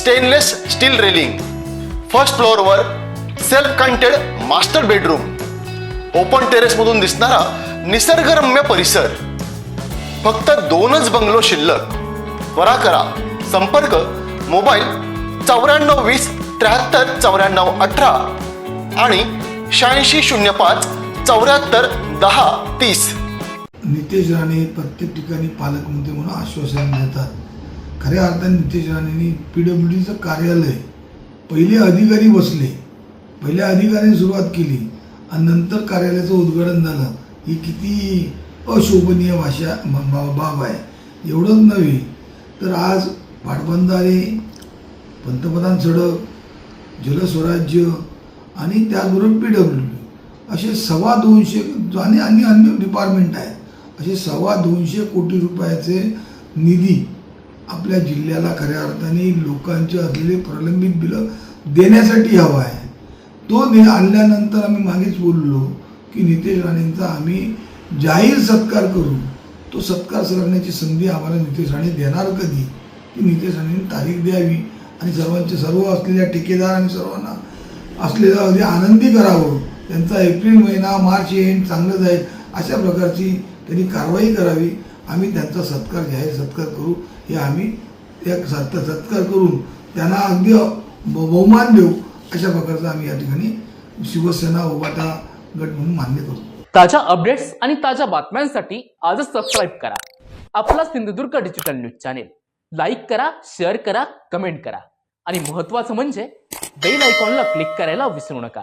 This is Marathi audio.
Stainless steel railing first फ्लोअरवर self contained master bedroom open टेरेसमधून दिसणारा निसर्गरम्य परिसर. फक्त दोनच बंगलो शिल्लक. त्वरा करा. संपर्क मोबाईल चौऱ्याण्णव वीस त्र्याहत्तर चौऱ्याण्णव अठरा आणि शहाऐंशी शून्य पाच चौऱ्याहत्तर दहा तीस. नितेश राणे प्रत्येक ठिकाणी पालकमंत्री म्हणून आश्वासन देतात. खऱ्या अर्थाने नितेश राणेंनी पी डब्ल्यू डीचं कार्यालय पहिले अधिकारी बसले पहिल्या अधिकाऱ्यांनी सुरुवात केली आणि नंतर कार्यालयाचं उद्घाटन झालं. ही किती अशोभनीय भाषा बाब आहे. एवढंच नव्हे तर आज पाटबंधारे पंतप्रधान सडक जलस्वराज्य आणि त्याचबरोबर पी डब्ल्यू डी असे सव्वा दोनशे आणि आणि अन्य डिपार्टमेंट आहेत असे सव्वा दोनशे कोटी रुपयाचे निधी आपल्या जिल्ह्याला खऱ्या अर्थाने लोकांचे असलेले प्रलंबित बिलं देण्यासाठी हवा आहे. तो ने आणल्यानंतर आम्ही मागेच बोललो की नितेश राणेंचा आम्ही जाहीर सत्कार करू. तो सत्कार करण्याची संधी आम्हाला नितेश राणे देणार कधी? की नितेश राणेंनी तारीख द्यावी आणि सर्वांचे सर्व असलेल्या ठेकेदार आणि सर्वांना असलेलं अगदी आनंदी करावं. त्यांचा एप्रिल महिना मार्च एंड चांगलं जाईल अशा प्रकारची त्यांनी कारवाई करावी. आम्ही त्यांचा सत्कार जाहीर सत्कार करू. हे आम्ही एक सत् सत्कार करून त्यांना अगदी बहुमान देऊ अशा प्रकारचं आम्ही या ठिकाणी शिवसेना उभाटा गट म्हणून मान्य करू. ताज्या अपडेट्स आणि ताज्या बातम्यांसाठी आजच सबस्क्राईब करा. आपला Sindhudurg digital news channel like करा शेअर करा कमेंट करा. आणि महत्वाचं म्हणजे बेल आयकॉनला क्लिक करायला विसरू नका.